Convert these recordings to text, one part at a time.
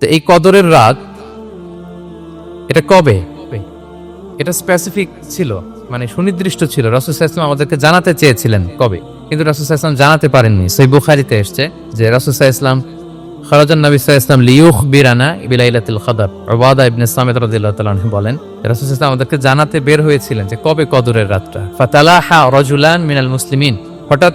তো এই কদরের রাত এটা কবে? এটা স্পেসিফিক ছিল মানে সুনির্দিষ্ট ছিল। রাসুল ইসলাম আমাদেরকে জানাতে চেয়েছিলেন কবে? কিন্তু রাসুল ইসলাম জানাতে পারেননি। সেই বুখারিতে এসছে যে রাসুল ইসলাম খরাজান নবী ইসলাম লিউখ বিরানা বিলাইলাতুল কদর ওবাদা ইবনে সামিদ রাদিয়াল্লাহু তাআলা আনহু বলেন রাসূল ইসলাম আমাদেরকে জানাতে বের হয়েছিলেন যে কবে কদরের রাতটা। ফাতালাহা রাজুলান মিনাল মুসলিমিন। হঠাৎ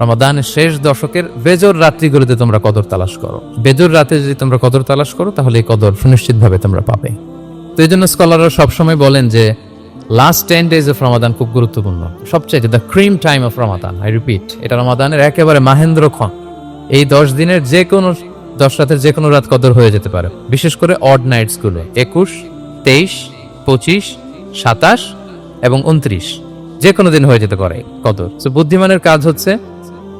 রমাদানের শেষ দশকের বেজর রাত্রিগুলোতে তোমরা কদর তালাশ করো। বেজর রাতে যদি তোমরা কদর তালাশ করো, তাহলে এই কদর সুনিশ্চিতভাবে তোমরা পাবে। তো এই জন্য স্কলাররা সবসময় বলেন যে last ten days of Ramadan খুব গুরুত্বপূর্ণ। সবচেয়ে the cream time of Ramadan I repeat এটা রমাদানের একেবারে মাহেন্দ্র ক্ষণ। এই দশ দিনের যে কোনো, দশ রাতের যে কোনো রাত কদর হয়ে যেতে পারে। বিশেষ করে অড নাইটসগুলো একুশ, তেইশ, পঁচিশ, সাতাশ এবং উনত্রিশ। যে কোনো দিন হয়ে যেতে পারে কদর। তো বুদ্ধিমানের কাজ হচ্ছে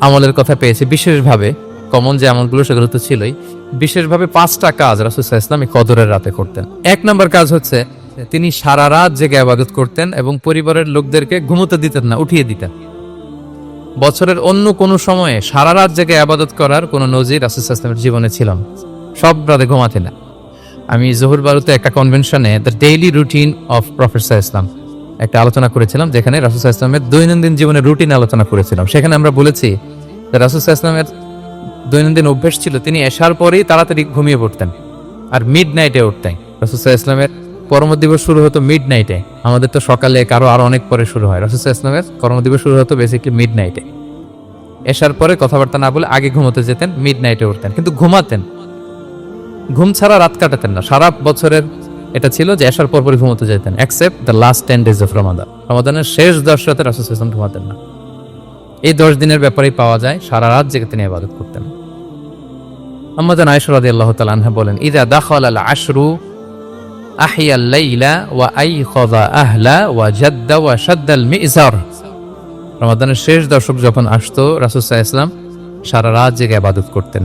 আমলের কথা পেয়েছি। বিশেষভাবে কমন যে আমলগুলো, সেগুলো তো ছিলই। বিশেষভাবে পাঁচটা কাজ রাসুল ইসলাম কদরের রাতে করতেন। এক নম্বর কাজ হচ্ছে, তিনি সারা রাত জেগে আবাদত করতেন এবং পরিবারের লোকদেরকে ঘুমোতে দিতেন না, উঠিয়ে দিতেন। বছরের অন্য কোনো সময়ে সারা রাত জেগে আবাদত করার কোনো নজির রাসুল ইসলামের জীবনে ছিল না। সব রাতে ঘুমাতে না। আমি জহুর বারুতে একটা কনভেনশনে the daily routine of professor Islam একটা আলোচনা করেছিলাম, যেখানে রাসুল ইসলামের দৈনন্দিন জীবনের রুটিন আলোচনা করেছিলাম। সেখানে আমরা বলেছি যে রাসুল ইসলামের দৈনন্দিন অভ্যেস ছিল, তিনি এসার পরেই তাড়াতাড়ি ঘুমিয়ে পড়তেন আর মিড নাইটে উঠতেন। রাসুল ইসলামের কর্মদিবস শুরু হতো মিড নাইটে আমাদের তো সকালে কারও আরও অনেক পরে শুরু হয়। রাসুল ইসলামের কর্মদিবস শুরু হতো বেসিক্যালি মিড নাইটে এসার পরে কথাবার্তা না বলে আগে ঘুমোতে যেতেন মিড নাইটে উঠতেন, কিন্তু ঘুমাতেন। ঘুম ছাড়া রাত কাটাতেন না। সারা বছরের এটা ছিল যে এসার পর পরে ঘুমোতে যেতেন except the last ten days of Ramadan রমাদানের শেষ দশ রাতে রাসুল ইসলাম ঘুমাতেন না। এই দশ দিনের ব্যাপারেই পাওয়া যায়, সারা রাত জেগে তিনি আবাদত করতেন। আম্মাদান আয়েশা রাদিয়াল্লাহু তাআলা আনহা বলেন, ইদা দাখাল আল আশরু আহিয়া লাইলা ওয়া আইখাযা আহলা ওয়া জাদ্দা ওয়া শাদ্দাল মিজার। রমাদানের শেষ দশক যখন আসতো, রাসূল ইসলাম সারা রাত জেগে আবাদত করতেন।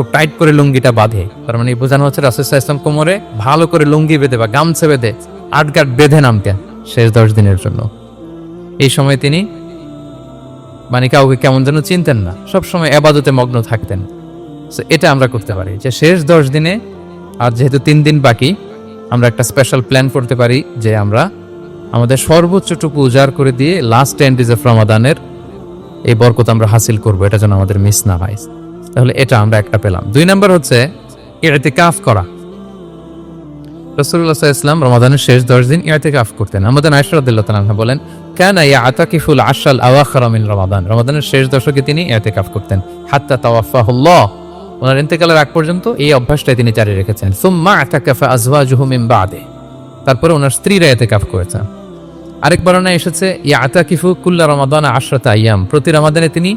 খুব টাইট করে লুঙ্গিটা বাঁধে। তার মানে বোঝানো হচ্ছে রাসুসাহ কোমরে ভালো করে লুঙ্গি বেঁধে বা গামছা বেঁধে আটগাট বেঁধে নামতেন শেষ দশ দিনের জন্য। এই সময় তিনি মানে কাউকে কেমন যেন চিনতেন না সবসময় আবাদতে মগ্ন থাকতেন। So, এটা আমরা করতে পারি যে শেষ দশ দিনে আর যেহেতু তিন দিন বাকি আমরা একটা স্পেশাল প্ল্যান করতে পারি যে আমরা আমাদের সর্বোচ্চটুকু উজাড় করে দিয়ে লাস্ট টেন ডেজ অফ রমাদানের এই বরকত আমরা হাসিল করব এটা যেন আমাদের মিস না হয়। তাহলে এটা আমরা একটা পেলাম। দুই নাম্বার হচ্ছে কাফ করা। রসুল্লাহ ইসলাম রমাদানের শেষ দশ দিন কাফ করতেন। আমাদের আয়সরাদ্দুল্লাহ বলেন, কেন ইয়া আতাকিফুল আশাল আওয়াখার মিন রমাদান। রমাদানের শেষ দশকে তিনি কাফ করতেন। হাত্তা তাওয়াফাহুল্লাহ। ওনার ইন্তেকালের আগ পর্যন্ত এই অভ্যাসটাই তিনি জারি রেখেছেন। সুম্মা আতাকাফা আজওয়াজুহু মিন বাদে। তারপরে ওনার স্ত্রীরা কাফ করেছেন। আরেক বর্ণনা এসেছে ইয়া আতাকিফু কুল্লা রমাদান আশরাতা আইয়াম প্রতি রমাদানে তিনি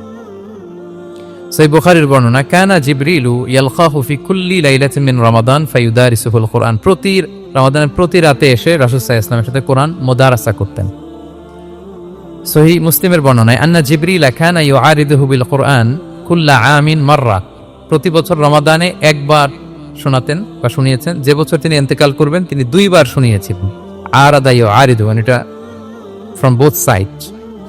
সেই বুখারির বর্ণনা, কানা জিবরিলু ইয়ালখাহু ফি কুল্লি লাইলাতিন মিন রমাদান ফায়ুদারিসুহুল কোরআন। প্রতি রমাদানের প্রতি রাতে এসে রাসূল সাল্লাল্লাহু ইসলামের সাথে কোরআন মোদারাসা করতেন। সহি মুসলিমের বর্ণনায়, আন্না জিবরিল কানা ইউআরিদুহু বিল কোরআন কুল্লা আমিন মাররা। প্রতি বছর রমাদানে একবার শোনাতেন বা শুনিয়েছেন। যে বছর তিনি এন্তেকাল করবেন, তিনি দুইবার শুনিয়েছিলেন। আর আদায় আরিদু মানে এটা ফ্রম বোথ সাইড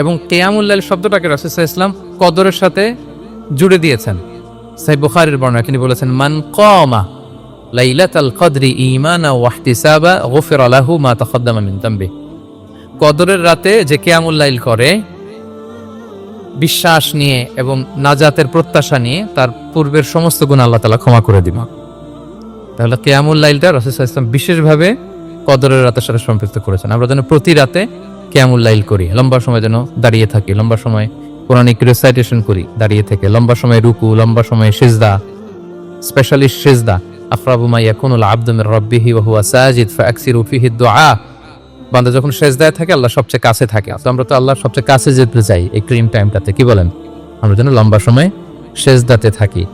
এবং কেয়ামুল্লাইল শব্দটাকে রাসুসাহ ইসলাম কদরের সাথে জুড়ে দিয়েছেন। সাই বুখারির বর্ণনা তিনি বলেছেন, মান কমা লাইলাতাল কদরি ঈমানা ওয়া ইহতিসাবা গুফিরা লাহু মা তাকদ্দামা মিন তামবি কদরের রাতে যে কেয়ামুল্লাইল করে, বিশ্বাস নিয়ে এবং নাজাতের প্রত্যাশা নিয়ে তার পূর্বের সমস্ত গুণ আল্লাহ তালা ক্ষমা করে দিব তাহলে কেয়ামুল লাইলটা রসুল ইসলাম বিশেষভাবে কদরের রাতের সাথে সম্পৃক্ত করেছেন। আমরা যেন প্রতি রাতে লাইল করি। লম্বা সময় যেন দাঁড়িয়ে থাকি। লম্বা সময় কোরআনিক রেসাইটেশন করি, দাঁড়িয়ে থেকে। লম্বা সময় রুকু, লম্বা সময় সেজদা স্পেশালি সেজদা। আফরাবু মা ইয়াকুনুল আবদু মির রাব্বিহি ওয়া হুয়া সাজিদ ফাআকসিরু ফিহি দুআ। বান্দা যখন সেজদায় থাকে, আল্লাহ সবচেয়ে কাছে থাকে। তো আমরা তো আল্লাহর সবচেয়ে কাছে যেতে চাই এই ক্রিম টাইমটাতে। কি বলেন? আমরা যেন লম্বা সময় সেজদাতে থাকি।